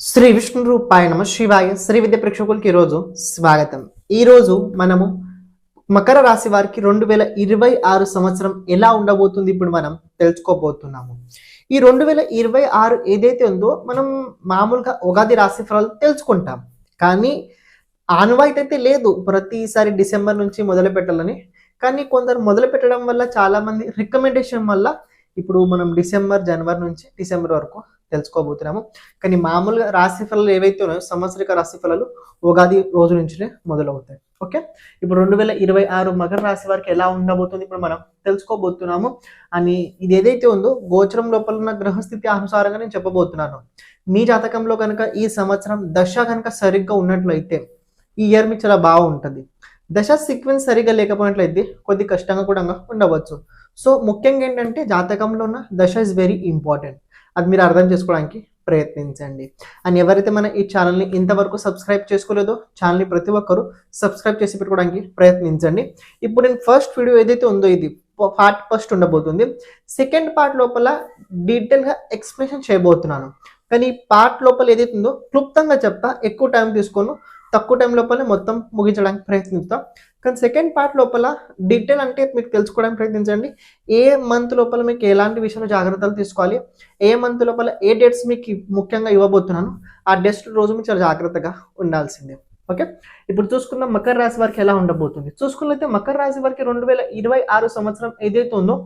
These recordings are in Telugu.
శ్రీ విష్ణు రూపాయ నమ శివాయ. శ్రీ విద్య ప్రేక్షకులకి ఈరోజు స్వాగతం. ఈరోజు మనము మకర రాశి వారికి రెండు వేల ఇరవై ఆరు సంవత్సరం ఎలా ఉండబోతుంది ఇప్పుడు మనం తెలుసుకోబోతున్నాము. ఈ రెండు వేల ఇరవై ఆరు ఏదైతే ఉందో మనం మామూలుగా ఉగాది రాశి ఫలాలు తెలుసుకుంటాం. కానీ ఆనవాయితీ అయితే లేదు. ప్రతిసారి డిసెంబర్ నుంచి మొదలు పెట్టాలని. కానీ కొందరు మొదలు పెట్టడం వల్ల చాలామంది రికమెండేషన్ వల్ల ఇప్పుడు మనం డిసెంబర్ జనవరి నుంచి డిసెంబర్ వరకు తెలుసుకోబోతున్నాము. కానీ మామూలుగా రాశి ఫలాలు ఏవైతే ఉన్నాయో సంవత్సరిక రాశి ఫలాలు ఉగాది రోజు నుంచినే మొదలవుతాయి. ఓకే? ఇప్పుడు రెండు వేల ఇరవై ఆరు మకర రాశి వారికి ఎలా ఉండబోతుంది ఇప్పుడు మనం తెలుసుకోబోతున్నాము. అని ఇది ఏదైతే ఉందో గోచరం లోపల ఉన్న గ్రహస్థితి అనుసారంగా నేను చెప్పబోతున్నాను. మీ జాతకంలో కనుక ఈ సంవత్సరం దశ కనుక సరిగ్గా ఉన్నట్లయితే ఈ ఇయర్ మీకు చాలా బాగుంటుంది. దశ సీక్వెన్స్ సరిగ్గా లేకపోయినట్లయితే కొద్ది కష్టంగా కూడా ఉండవచ్చు. సో ముఖ్యంగా ఏంటంటే జాతకంలో ఉన్న దశ ఇస్ వెరీ ఇంపార్టెంట్ అది మీరు అర్థం చేసుకోవడానికి ప్రయత్నించండి. అండ్ ఎవరైతే మన ఈ ఛానల్ని ఇంతవరకు సబ్స్క్రైబ్ చేసుకోలేదో ఛానల్ని ప్రతి ఒక్కరూ సబ్స్క్రైబ్ చేసి పెట్టుకోవడానికి ప్రయత్నించండి. ఇప్పుడు నేను ఫస్ట్ వీడియో ఏదైతే ఉందో ఇది పార్ట్ ఫస్ట్ ఉండబోతుంది. సెకండ్ పార్ట్ లోపల డీటెయిల్గా ఎక్స్ప్లెనేషన్ చేయబోతున్నాను. కానీ ఈ పార్ట్ లోపల ఏదైతే ఉందో క్లుప్తంగా చెప్తా ఎక్కువ టైం తీసుకోను. తక్కువ టైం లోపల మొత్తం ముగించడానికి ప్రయత్నిస్తాం కానీ సెకండ్ పార్ట్ లోపల డీటెయిల్ అంటే మీకు తెలుసుకోవడానికి ప్రయత్నించండి. ఏ మంత్ లోపల మీకు ఎలాంటి విషయంలో జాగ్రత్తలు తీసుకోవాలి? ఏ మంత్ లోపల ఏ డేట్స్ మీకు ముఖ్యంగా ఇవ్వబోతున్నాను? ఆ డేట్స్ రోజు మీకు చాలా జాగ్రత్తగా ఉండాల్సిందే. ఓకే ఇప్పుడు చూసుకున్న మకర రాశి వారికి ఎలా ఉండబోతుంది. చూసుకున్నైతే మకర రాశి వారికి రెండు వేల ఇరవై ఆరు సంవత్సరం ఏదైతే ఉందో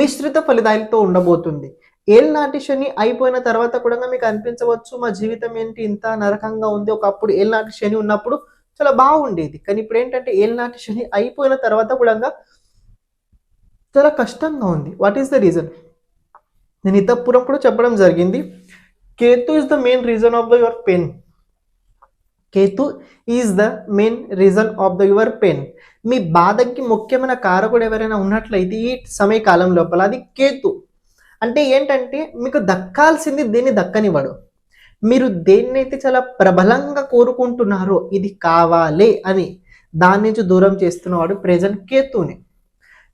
మిశ్రిత ఫలితాలతో ఉండబోతుంది. ఏళ్ళనాటి శని అయిపోయిన తర్వాత కూడా మీకు అనిపించవచ్చు మా జీవితం ఏంటి? ఇంత నరకంగా ఉంది. ఒకప్పుడు ఏళ్ళనాటి శని ఉన్నప్పుడు చాలా బాగుండేది. కానీ ఇప్పుడు ఏంటంటే ఏళ్ళనాటి శని అయిపోయిన తర్వాత కూడా చాలా కష్టంగా ఉంది. వాట్ ఈస్ ద రీజన్ నేను ఇతప్పురం కూడా చెప్పడం జరిగింది. Ketu is the main reason of the your pain Ketu is the main reason of the your pain మీ బాధకి ముఖ్యమైన కారకుడు ఎవరైనా ఉన్నట్లయితే ఈ సమయకాలం లోపల అది కేతు. అంటే ఏంటంటే మీకు దక్కాల్సింది దేన్ని దక్కనివ్వడు. మీరు దేన్నైతే చాలా ప్రబలంగా కోరుకుంటున్నారో ఇది కావాలి అని దాని నుంచి దూరం చేస్తున్నవాడు ప్రజెంట్ కేతుని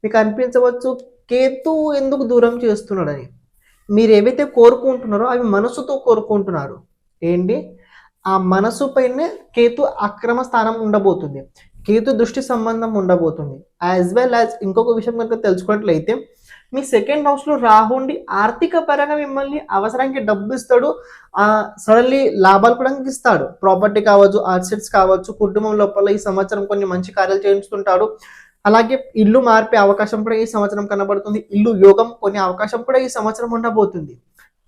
మీకు అనిపించవచ్చు కేతు ఎందుకు దూరం చేస్తున్నాడని. మీరు ఏవైతే కోరుకుంటున్నారో అవి మనసుతో కోరుకుంటున్నారు. ఏంటి? ఆ మనసు పైనే కేతు అక్రమ స్థానం ఉండబోతుంది. కేతు దృష్టి సంబంధం ఉండబోతుంది. యాజ్ వెల్ యాజ్ ఇంకొక విషయం కనుక తెలుసుకున్నట్లయితే మీ సెకండ్ హౌస్లో రాహుండి ఆర్థిక పరంగా మిమ్మల్ని అవసరానికి డబ్బు ఇస్తాడు. సడన్లీ లాభాలు కూడా ఇస్తాడు. ప్రాపర్టీ కావచ్చు అసెట్స్ కావచ్చు కుటుంబం లోపల ఈ సంవత్సరం కొన్ని మంచి కార్యాలు చేయించుకుంటాడు. అలాగే ఇల్లు మార్పే అవకాశం కూడా ఈ సంవత్సరం కనబడుతుంది. ఇల్లు యోగం కొన్ని అవకాశం కూడా ఈ సంవత్సరం ఉండబోతుంది.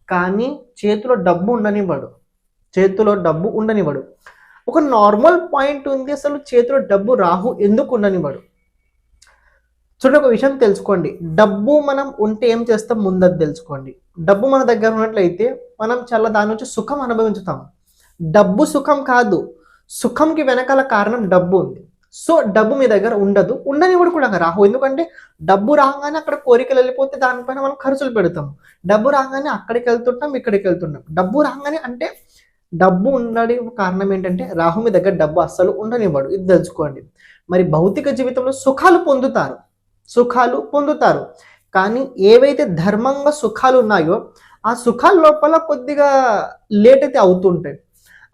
కానీ చేతిలో డబ్బు ఉండనివ్వడు. చేతిలో డబ్బు ఉండనివ్వడు. ఒక నార్మల్ పాయింట్ ఉంది. అసలు చేతిలో డబ్బు రాహు ఎందుకు ఉండనివ్వడు? చూడండి ఒక విషయం తెలుసుకోండి. డబ్బు మనం ఉంటే ఏం చేస్తాం? ముందది తెలుసుకోండి. డబ్బు మన దగ్గర ఉన్నట్లయితే మనం చాలా దాని నుంచి సుఖం అనుభవించుతాం. డబ్బు సుఖం కాదు. సుఖంకి వెనకాల కారణం డబ్బు ఉంది. సో డబ్బు మీ దగ్గర ఉండదు. ఉండనివ్వడు కూడా రాహు. ఎందుకంటే డబ్బు రాగానే అక్కడ కోరికలు వెళ్ళిపోతే దానిపైన మనం ఖర్చులు పెడతాం. డబ్బు రాగానే అక్కడికి వెళ్తుంటాం ఇక్కడికి వెళ్తుంటాం. డబ్బు రాగానే అంటే డబ్బు ఉండడం కారణం ఏంటంటే రాహు మీ దగ్గర డబ్బు అస్సలు ఉండనివ్వడు. ఇది తెలుసుకోండి. మరి భౌతిక జీవితంలో సుఖాలు పొందుతారు. సుఖాలు పొందుతారు. కానీ ఏవైతే ధర్మంగా సుఖాలు ఉన్నాయో ఆ సుఖాల లోపల కొద్దిగా లేట్ అయితే అవుతుంటాయి.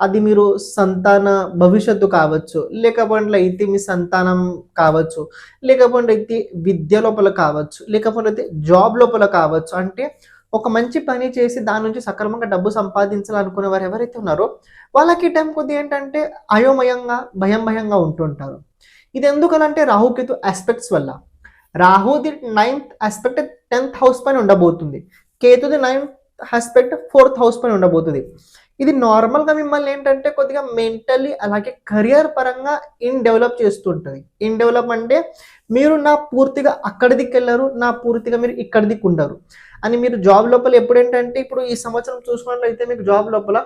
అది మీరు సంతాన భవిష్యత్తు కావచ్చు లేకపోతే అయితే మీ సంతానం కావచ్చు లేకపోతే అయితే విద్య లోపల కావచ్చు లేకపోతే అయితే జాబ్ లోపల కావచ్చు. అంటే ఒక మంచి పని చేసి దాని నుంచి సక్రమంగా డబ్బు సంపాదించాలనుకునే వారు ఎవరైతే ఉన్నారో వాళ్ళకి టైం కొద్దిగా ఏంటంటే అయోమయంగా భయం భయంగా ఉంటుంటారు. ఇది ఎందుకనంటే రాహుకేతు ఆస్పెక్ట్స్ వల్ల. రాహుది నైన్త్ ఆస్పెక్ట్ టెన్త్ హౌస్ పైన ఉండబోతుంది. కేతుది నైన్త్ ఆస్పెక్ట్ ఫోర్త్ హౌస్ పైన ఉండబోతుంది. ఇది నార్మల్గా మిమ్మల్ని ఏంటంటే కొద్దిగా మెంటల్లీ అలాగే కెరియర్ పరంగా ఇన్ డెవలప్ చేస్తుంటుంది ఇన్ డెవలప్ అంటే మీరు నా పూర్తిగా అక్కడి దిక్కెళ్ళరు నా పూర్తిగా మీరు ఇక్కడి దిక్కు ఉండరు. అని మీరు జాబ్ లోపల ఎప్పుడేంటంటే ఇప్పుడు ఈ సంవత్సరం చూసుకున్నట్లయితే మీకు జాబ్ లోపల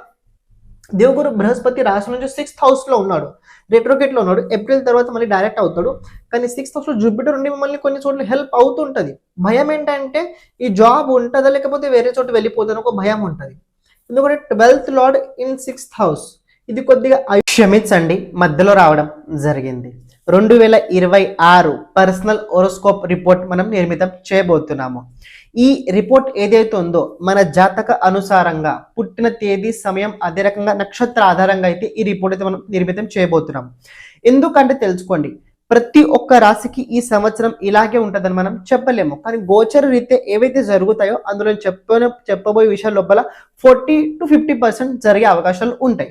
దేవుగురు బృహస్పతి రాశి నుంచి సిక్స్త్ హౌస్లో ఉన్నాడు. రెట్రోగేట్లో ఉన్నాడు. ఏప్రిల్ తర్వాత మళ్ళీ డైరెక్ట్ అవుతాడు. కానీ సిక్స్త్ హౌస్లో జూపిటర్ ఉండి మిమ్మల్ని కొన్ని చోట్ల హెల్ప్ అవుతుంటుంది. భయం ఏంటంటే ఈ జాబ్ ఉంటుందా లేకపోతే వేరే చోట వెళ్ళిపోతుందని ఒక భయం ఉంటుంది. ఎందుకంటే twelfth lord in sixth house ఇది కొద్దిగా క్షమించండి మధ్యలో రావడం జరిగింది. రెండు వేల ఇరవై ఆరు పర్సనల్ ఒరోస్కోప్ రిపోర్ట్ మనం నిర్మితం చేయబోతున్నాము. ఈ రిపోర్ట్ ఏదైతే ఉందో మన జాతక అనుసారంగా పుట్టిన తేదీ సమయం అదే రకంగా నక్షత్ర ఆధారంగా అయితే ఈ రిపోర్ట్ అయితే మనం నిర్మితం చేయబోతున్నాం. ఎందుకంటే తెలుసుకోండి ప్రతి ఒక్క రాశికి ఈ సంవత్సరం ఇలాగే ఉంటుందని మనం చెప్పలేము. కానీ గోచర రీత్యా ఏవైతే జరుగుతాయో అందులో చెప్ప చెప్పబోయే విషయాల లోపల ఫోర్టీ టు ఫిఫ్టీ పర్సెంట్ జరిగే అవకాశాలు ఉంటాయి.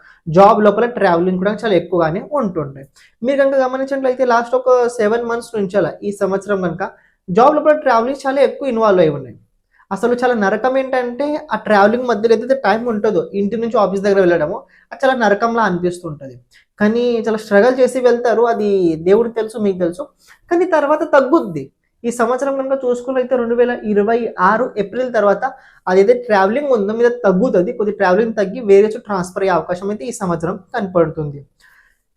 job లోపల ట్రావెలింగ్ కూడా చాలా ఎక్కువగానే ఉంటుంటాయి మీరు కనుక గమనించినట్లయితే లాస్ట్ ఒక సెవెన్ మంత్స్ నుంచి అలా ఈ సంవత్సరం కనుక జాబ్ లోపల ట్రావెలింగ్ చాలా ఎక్కువ ఇన్వాల్వ్ అయి ఉన్నాయి అసలు చాలా నరకం ఏంటంటే ఆ ట్రావెలింగ్ మధ్యలో ఏదైతే టైం ఉంటుందో ఇంటి నుంచి ఆఫీస్ దగ్గర వెళ్ళడము అది చాలా నరకంలా అనిపిస్తుంటుంది. కానీ చాలా స్ట్రగల్ చేసి వెళ్తారు అది దేవుడికి తెలుసు మీకు తెలుసు. కానీ తర్వాత తగ్గుద్ది. ఈ సంవత్సరం కనుక చూసుకున్నైతే రెండు వేల ఇరవై ఆరు ఏప్రిల్ తర్వాత అదైతే ట్రావెలింగ్ ఉందో మీద తగ్గుతుంది కొద్ది ట్రావెలింగ్ తగ్గి వేరే చోట ట్రాన్స్ఫర్ అయ్యే అవకాశం అయితే ఈ సంవత్సరం కనపడుతుంది.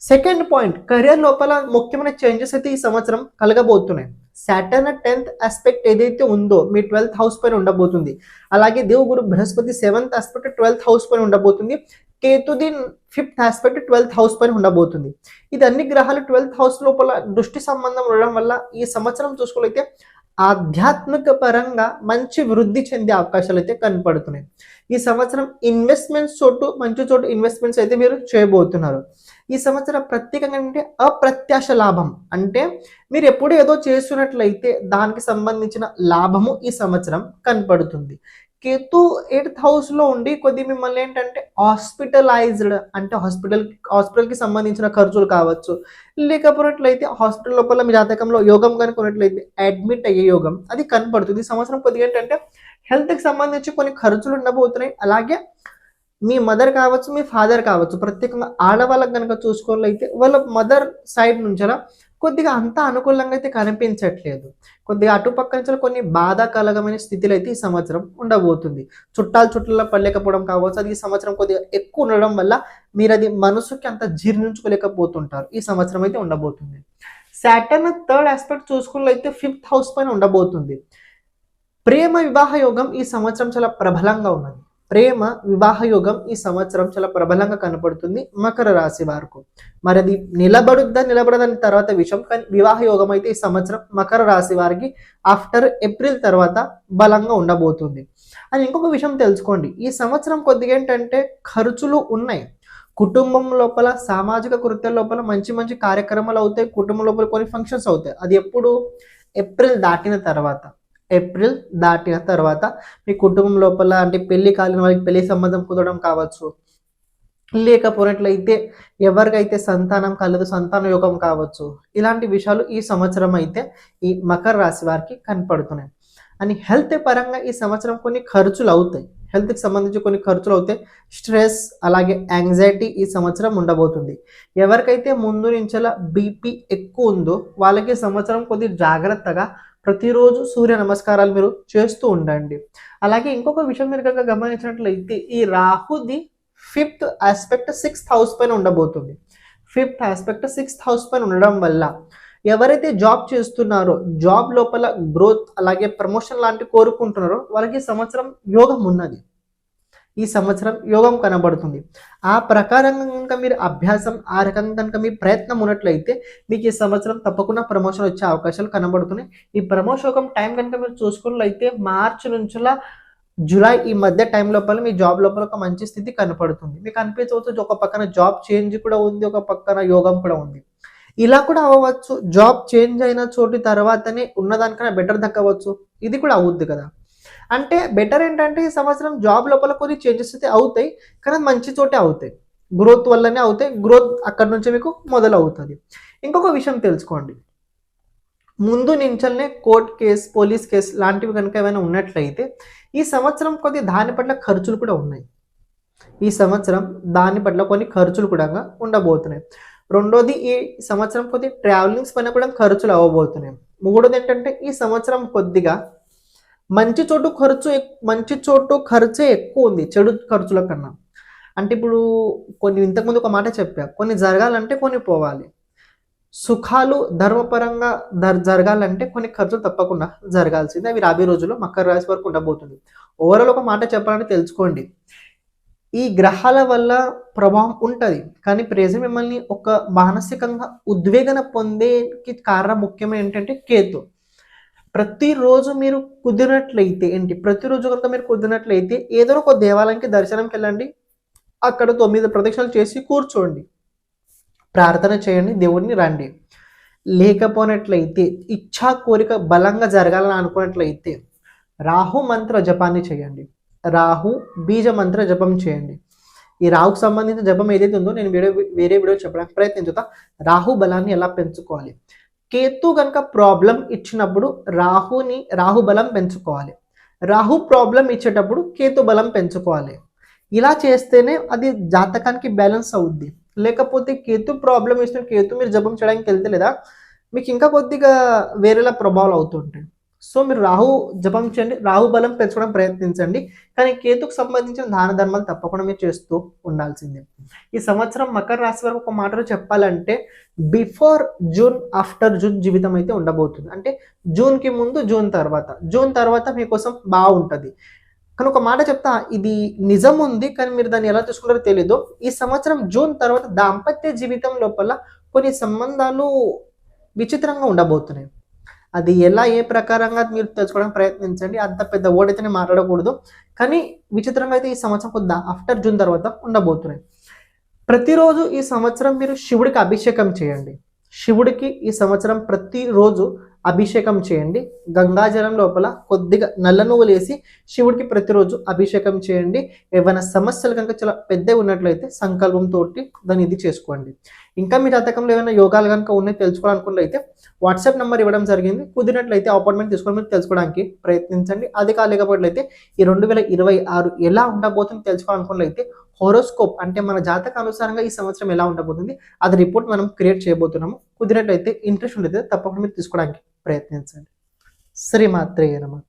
సెకండ్ పాయింట్ కెరియర్ లోపల ముఖ్యమైన చేంజెస్ అయితే ఈ సంవత్సరం కలగబోతున్నాయి. సాటర్న్ టెన్త్ ఆస్పెక్ట్ ఏదైతే ఉందో మీ ట్వెల్త్ హౌస్ పైన ఉండబోతుంది. అలాగే దేవుగురు Brihaspati seventh aspect twelfth house పైన ఉండబోతుంది. కేతుది ఫిఫ్త్ ఆస్పెక్ట్ ట్వెల్త్ హౌస్ పైన ఉండబోతుంది. ఇది అన్ని గ్రహాలు ట్వెల్త్ హౌస్ లోపల దృష్టి సంబంధం ఉండడం వల్ల ఈ సంవత్సరం చూసుకోలేతే ఆధ్యాత్మిక పరంగా మంచి వృద్ధి చెందే అవకాశాలు అయితే కనపడుతున్నాయి. ఈ సంవత్సరం ఇన్వెస్ట్మెంట్స్ చోటు మంచి చోటు ఇన్వెస్ట్మెంట్స్ అయితే మీరు చేయబోతున్నారు. ఈ సంవత్సరం ప్రత్యేకంగా అంటే అప్రత్యాశ లాభం. అంటే మీరు ఎప్పుడు ఏదో చేస్తున్నట్లయితే దానికి సంబంధించిన లాభము ఈ సంవత్సరం కనపడుతుంది. కేతు ఎయిత్ హౌస్లో ఉండి కొద్ది మిమ్మల్ని ఏంటంటే హాస్పిటలైజ్డ్ అంటే హాస్పిటల్ హాస్పిటల్కి సంబంధించిన ఖర్చులు కావచ్చు. లేకపోయినట్లయితే హాస్పిటల్ లోపల మీ జాతకంలో యోగం కనుకున్నట్లయితే అడ్మిట్ అయ్యే యోగం. అది కనపడుతుంది. ఈ సంవత్సరం కొద్దిగా ఏంటంటే హెల్త్కి సంబంధించి కొన్ని ఖర్చులు ఉండబోతున్నాయి. అలాగే మీ మదర్ కావచ్చు మీ ఫాదర్ కావచ్చు ప్రత్యేకంగా ఆడవాళ్ళకి కనుక చూసుకోవాలైతే వాళ్ళ మదర్ సైడ్ నుంచి కొద్దిగా అంత అనుకూలంగా అయితే కనిపించట్లేదు. కొద్దిగా అటుపక్క నుంచి కొన్ని బాధాకలగమైన స్థితిలో అయితే ఈ సంవత్సరం ఉండబోతుంది. చుట్టాలు చుట్టాల పడలేకపోవడం కావచ్చు అది ఈ సంవత్సరం కొద్దిగా ఎక్కువ ఉండడం వల్ల మీరు అది మనసుకి అంత జీర్ణించుకోలేకపోతుంటారు. ఈ సంవత్సరం అయితే ఉండబోతుంది. సాటర్న్ థర్డ్ ఆస్పెక్ట్ చూసుకున్నట్లయితే ఫిఫ్త్ హౌస్ పైన ఉండబోతుంది. ప్రేమ వివాహ యోగం ఈ సంవత్సరం చాలా ప్రబలంగా ఉన్నది. ప్రేమ వివాహ యోగం ఈ సంవత్సరం చాలా ప్రబలంగా కనపడుతుంది మకర రాశి వారికి. మరి అది నిలబడుద్దా నిలబడదని తర్వాత విషయం కానీ వివాహ యోగం అయితే ఈ సంవత్సరం మకర రాశి వారికి ఆఫ్టర్ ఏప్రిల్ తర్వాత బలంగా ఉండబోతుంది. అని ఇంకొక విషయం తెలుసుకోండి ఈ సంవత్సరం కొద్దిగా ఏంటంటే ఖర్చులు ఉన్నాయి. కుటుంబం లోపల సామాజిక కృత్యాల లోపల మంచి మంచి కార్యక్రమాలు అవుతాయి కుటుంబం లోపల కొన్ని ఫంక్షన్స్ అవుతాయి. అది ఎప్పుడు? ఏప్రిల్ దాటిన తర్వాత. ఏప్రిల్ దాటిన తర్వాత మీ కుటుంబం లోపల అంటే పెళ్ళి కాలిన వాళ్ళకి పెళ్ళి సంబంధం కుదరడం కావచ్చు. లేకపోయినట్లయితే ఎవరికైతే సంతానం కలదు సంతాన యోగం కావచ్చు. ఇలాంటి విషయాలు ఈ సంవత్సరం అయితే ఈ మకర రాశి వారికి కనపడుతున్నాయి. అని హెల్త్ పరంగా ఈ సంవత్సరం కొన్ని ఖర్చులు అవుతాయి. హెల్త్కి సంబంధించి కొన్ని ఖర్చులు అవుతాయి. స్ట్రెస్ అలాగే యాంగ్జైటీ ఈ సంవత్సరం ఉండబోతుంది. ఎవరికైతే ముందు నుంచెలా బీపీ ఎక్కువ ఉందో వాళ్ళకి సంవత్సరం కొద్ది జాగ్రత్తగా ప్రతిరోజు సూర్య నమస్కారాలు మీరు చేస్తూ ఉండండి. అలాగే ఇంకొక విషయం మీరు కనుక గమనించినట్లయితే ఈ రాహుది ఫిఫ్త్ ఆస్పెక్ట్ సిక్స్త్ హౌస్ పైన ఉండబోతుంది. ఫిఫ్త్ ఆస్పెక్ట్ సిక్స్త్ హౌస్ పైన ఉండడం వల్ల ఎవరైతే జాబ్ చేస్తున్నారో జాబ్ లోపల గ్రోత్ అలాగే ప్రమోషన్ లాంటి కోరుకుంటున్నారో వాళ్ళకి సంవత్సరం యోగం ఉన్నది. ఈ సంవత్సరం యోగం కనబడుతుంది. ఆ ప్రకారంగా కనుక మీరు అభ్యాసం ఆ రకంగా కనుక మీ ప్రయత్నం ఉన్నట్లయితే మీకు ఈ సంవత్సరం తప్పకుండా ప్రమోషన్ వచ్చే అవకాశాలు కనబడుతున్నాయి. ఈ ప్రమోషన్ టైం కనుక మీరు చూసుకున్నట్లయితే మార్చి నుంచిలా జూలై ఈ మధ్య టైం లోపల మీ జాబ్ లోపల ఒక మంచి స్థితి కనపడుతుంది. మీకు అనిపించవచ్చు ఒక పక్కన జాబ్ చేంజ్ కూడా ఉంది ఒక పక్కన యోగం కూడా ఉంది. ఇలా కూడా అవ్వచ్చు. జాబ్ చేంజ్ అయిన చోటు తర్వాతనే ఉన్నదానికన్నా బెటర్ దక్కవచ్చు. ఇది కూడా అవుద్ది కదా. అంటే బెటర్ ఏంటంటే ఈ సంవత్సరం జాబ్ లోపల కొన్ని చేంజెస్ అయితే అవుతాయి కానీ మంచి చోటే అవుతాయి. గ్రోత్ వల్లనే అవుతాయి గ్రోత్ అక్కడ నుంచి మీకు మొదలు అవుతుంది ఇంకొక విషయం తెలుసుకోండి. ముందు నుంచల్నే కోర్ట్ కేసు పోలీస్ కేసు లాంటివి కనుక ఏమైనా ఉన్నట్లయితే ఈ సంవత్సరం కొద్ది దాని పట్ల ఖర్చులు కూడా ఉన్నాయి. ఈ సంవత్సరం దాని పట్ల కొన్ని ఖర్చులు కూడా ఉండబోతున్నాయి. రెండోది ఈ సంవత్సరం కొద్ది ట్రావెలింగ్స్ పైన కూడా ఖర్చులు అవ్వబోతున్నాయి. మూడోది ఏంటంటే ఈ సంవత్సరం కొద్దిగా మంచి చోటు ఖర్చు ఎక్- మంచి చోటు ఖర్చే ఎక్కువ ఉంది చెడు ఖర్చుల కన్నా. అంటే ఇప్పుడు కొన్ని ఇంతకుముందు ఒక మాట చెప్పా కొన్ని జరగాలంటే కొన్ని పోవాలి. సుఖాలు ధర్మపరంగా దర్ జరగాలంటే కొన్ని ఖర్చులు తప్పకుండా జరగాల్సింది. అవి రాబోయే రోజుల్లో మకర రాశి వరకు ఉండబోతుంది. ఓవరాల్ ఒక మాట చెప్పాలంటే తెలుసుకోండి. ఈ గ్రహాల వల్ల ప్రభావం ఉంటుంది కానీ ప్రెజెంట్ మిమ్మల్ని ఒక మానసికంగా ఉద్వేగన పొందేకి కారణం ముఖ్యమైన ఏంటంటే కేతు. ప్రతిరోజు మీరు కుదిరినట్లయితే ఏంటి? ప్రతిరోజు కనుక మీరు కుదిరినట్లయితే ఏదో ఒక దేవాలయంకి దర్శనంకి వెళ్ళండి. అక్కడ తొమ్మిది ప్రదక్షిణలు చేసి కూర్చోండి. ప్రార్థన చేయండి దేవుడిని రండి. లేకపోయినట్లయితే ఇచ్ఛా కోరిక బలంగా జరగాలని అనుకున్నట్లయితే రాహు మంత్ర జపాన్ని చేయండి. రాహు బీజ మంత్ర జపం చేయండి. ఈ రాహుకు సంబంధించిన జపం ఏదైతే ఉందో నేను వేరే వేరే వీడియో చెప్పడానికి ప్రయత్నించుతా. రాహు బలాన్ని ఎలా పెంచుకోవాలి? కేతు కనుక ప్రాబ్లం ఇచ్చినప్పుడు రాహుని రాహు బలం పెంచుకోవాలి. రాహు ప్రాబ్లం ఇచ్చేటప్పుడు కేతు బలం పెంచుకోవాలి. ఇలా చేస్తేనే అది జాతకానికి బ్యాలెన్స్ అవుద్ది. లేకపోతే కేతు ప్రాబ్లం ఇస్తున్న కేతు మీరు జపం చేయడానికి వెళ్తే లేదా మీకు ఇంకా కొద్దిగా వేరేలా ప్రభావాలు అవుతుంటాయి. సో మీరు రాహు జపం చేయండి. రాహు బలం పెంచుకోవడం ప్రయత్నించండి. కానీ కేతుకు సంబంధించిన దాన ధర్మాలు తప్పకుండా మీరు చేస్తూ ఉండాల్సిందే. ఈ సంవత్సరం మకర రాశి వరకు ఒక మాటలో చెప్పాలంటే బిఫోర్ జూన్ ఆఫ్టర్ జూన్ జీవితం అయితే ఉండబోతుంది. అంటే జూన్కి ముందు జూన్ తర్వాత. జూన్ తర్వాత మీకోసం బాగుంటుంది. కానీ ఒక మాట చెప్తా ఇది నిజం ఉంది కానీ మీరు దాన్ని ఎలా చూసుకుంటారో తెలీదు. ఈ సంవత్సరం జూన్ తర్వాత దాంపత్య జీవితం లోపల కొన్ని సంబంధాలు విచిత్రంగా ఉండబోతున్నాయి. అది ఎలా ఏ ప్రకారంగా మీరు తెలుసుకోవడానికి ప్రయత్నించండి. అంత పెద్ద ఓడైతేనే మాట్లాడకూడదు. కానీ విచిత్రంగా అయితే ఈ సంవత్సరం కొద్ది ఆఫ్టర్ జూన్ తర్వాత ఉండబోతున్నాయి. ప్రతిరోజు ఈ సంవత్సరం మీరు శివుడికి అభిషేకం చేయండి. శివుడికి ఈ సంవత్సరం ప్రతిరోజు అభిషేకం చేయండి. గంగాజలం లోపల కొద్దిగా నల్ల నువ్వులు వేసి శివుడికి ప్రతిరోజు అభిషేకం చేయండి. ఏమైనా సమస్యలు కనుక చాలా పెద్దవి ఉన్నట్లయితే సంకల్పంతో దాన్ని ఇది చేసుకోండి. ఇంకా మీ జాతకంలో ఏమైనా యోగాలు కనుక ఉన్నాయి తెలుసుకోవాలనుకున్నట్లయితే వాట్సాప్ నెంబర్ ఇవ్వడం జరిగింది. కుదిరినట్లయితే అపాయింట్మెంట్ తీసుకొని మీరు తెలుసుకోవడానికి ప్రయత్నించండి. అది కాలేకపోయినట్లయితే ఈ రెండు వేల ఇరవై ఆరు ఎలా ఉండబోతుంది తెలుసుకోవాలనుకున్నట్లయితే హోరోస్కోప్ అంటే మన జాతక అనుసారంగా ఈ సంవత్సరం ఎలా ఉండబోతుంది అది రిపోర్ట్ మనం క్రియేట్ చేయబోతున్నాము. కుదిరినట్లయితే ఇంట్రెస్ట్ ఉండేది తప్పకుండా మీరు తీసుకోవడానికి ప్రయత్నించండి. శ్రీమాత్రేయ నమ.